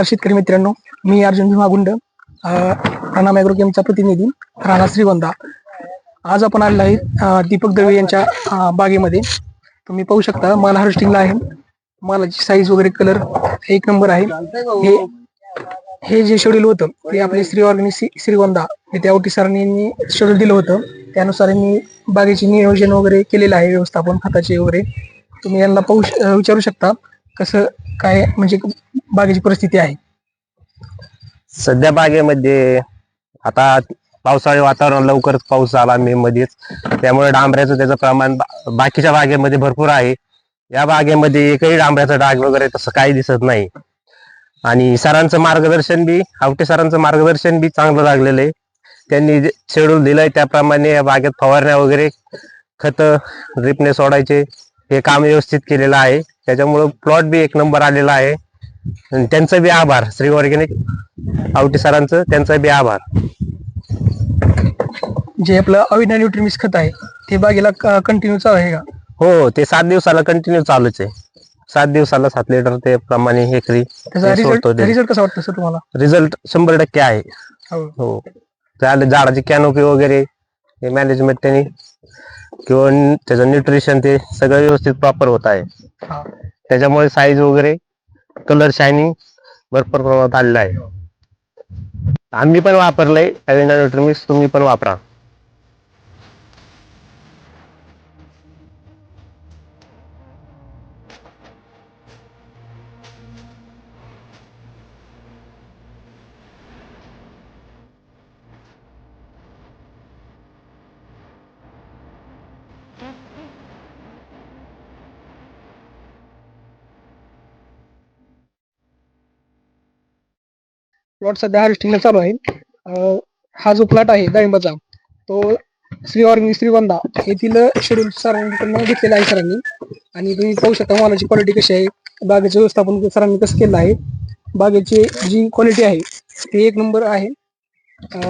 नमस्कार शेतकरी मित्रांनो मी अर्जुन भीमागुंड राणा मॅग्रोकेमचा प्रतिनिधी राणा श्रीगोंदा. आज आपण आलेलो आहे दीपक दळवे यांच्या बागेमध्ये. तुम्ही पाहू शकता माल हार्वेस्टिंगला आहे. मालाची साईज वगैरे कलर एक नंबर आहे. हे हे जे शेड्यूल होतं ते आपले श्री ऑर्गॅनिक श्रीगोंदा येथे आवटी सरांनी शेड्यूल दिलं होतं. त्यानुसार यांनी बागेचे नियोजन वगैरे केलेलं आहे व्यवस्थापन खताचे वगैरे. तुम्ही यांना पाहू विचारू शकता कसं काय म्हणजे बागेची परिस्थिती आहे? सध्या बागेमध्ये आता पावसाळी वातावरण लवकरच पाऊस आला मे मध्येच. त्यामुळे डांबऱ्याचं त्याचं प्रमाण बा- बाकीच्या बागेमध्ये भरपूर आहे. या बागेमध्ये एकही डांबऱ्याचा डाग वगैरे तसं काही दिसत नाही. आणि सरांचं मार्गदर्शन बी आवटे सरांचं मार्गदर्शन बी चांगलं लागलेलं आहे. त्यांनी जे शेड्यूल दिलंय त्याप्रमाणे या बागेत फवारण्या वगैरे खत ड्रिपने सोडायचे. हे काम व्यवस्थित केलेलं आहे. त्याच्यामुळं प्लॉट बी एक नंबर आलेला आहे. आणि त्यांचं बी आभार. श्री ऑर्गॅनिक आवटी सरांचं त्यांचा बी आभार. जे आपलं अविना न्यूट्रिमिक्स खत आहे ते बागेला कंटिन्यू चालू आहे का? हो ते सात दिवसाला कंटिन्यू चालूच आहे. सात दिवसाला सात लिटर ते प्रमाणे हेकरी त्याचा ते सोडतो रिझल्ट कसा वाटतं सर तुम्हाला? रिझल्ट शंभर टक्के आहे. हो. हो. झाडाची कॅनोपी वगैरे हे मॅनेजमेंट त्यांनी किंवा त्याचं न्यूट्रिशन ते सगळं व्यवस्थित प्रॉपर होत आहे. हा. त्याच्यामुळे साईज वगैरे कलर शायनिंग भरपूर प्रमाणात आलेलं आहे. आम्ही पण वापरलंय अविना न्यूट्रिमिक्स तुम्ही पण वापरा. प्लॉट सध्या हार्वेस्टिंगला चालू आहे. हा जो प्लॉट आहे डाळिंबाचा तो श्री ऑर्गेनिक श्रीगोंदा येथील शेड्यूल सरांकडून घेतलेला आहे सरांनी. आणि तुम्ही पाहू शकता मालाची क्वालिटी कशी आहे. बागेचं व्यवस्थापन सरांनी कसं केलं आहे. बागेची जी क्वालिटी आहे ती एक नंबर आहे.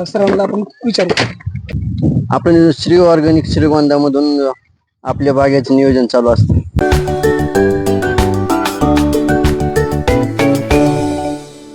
सरांना आपण विचारू. आपण श्री ऑर्गॅनिक श्रीगोंदामधून आपल्या बागेचं नियोजन चालू असतं.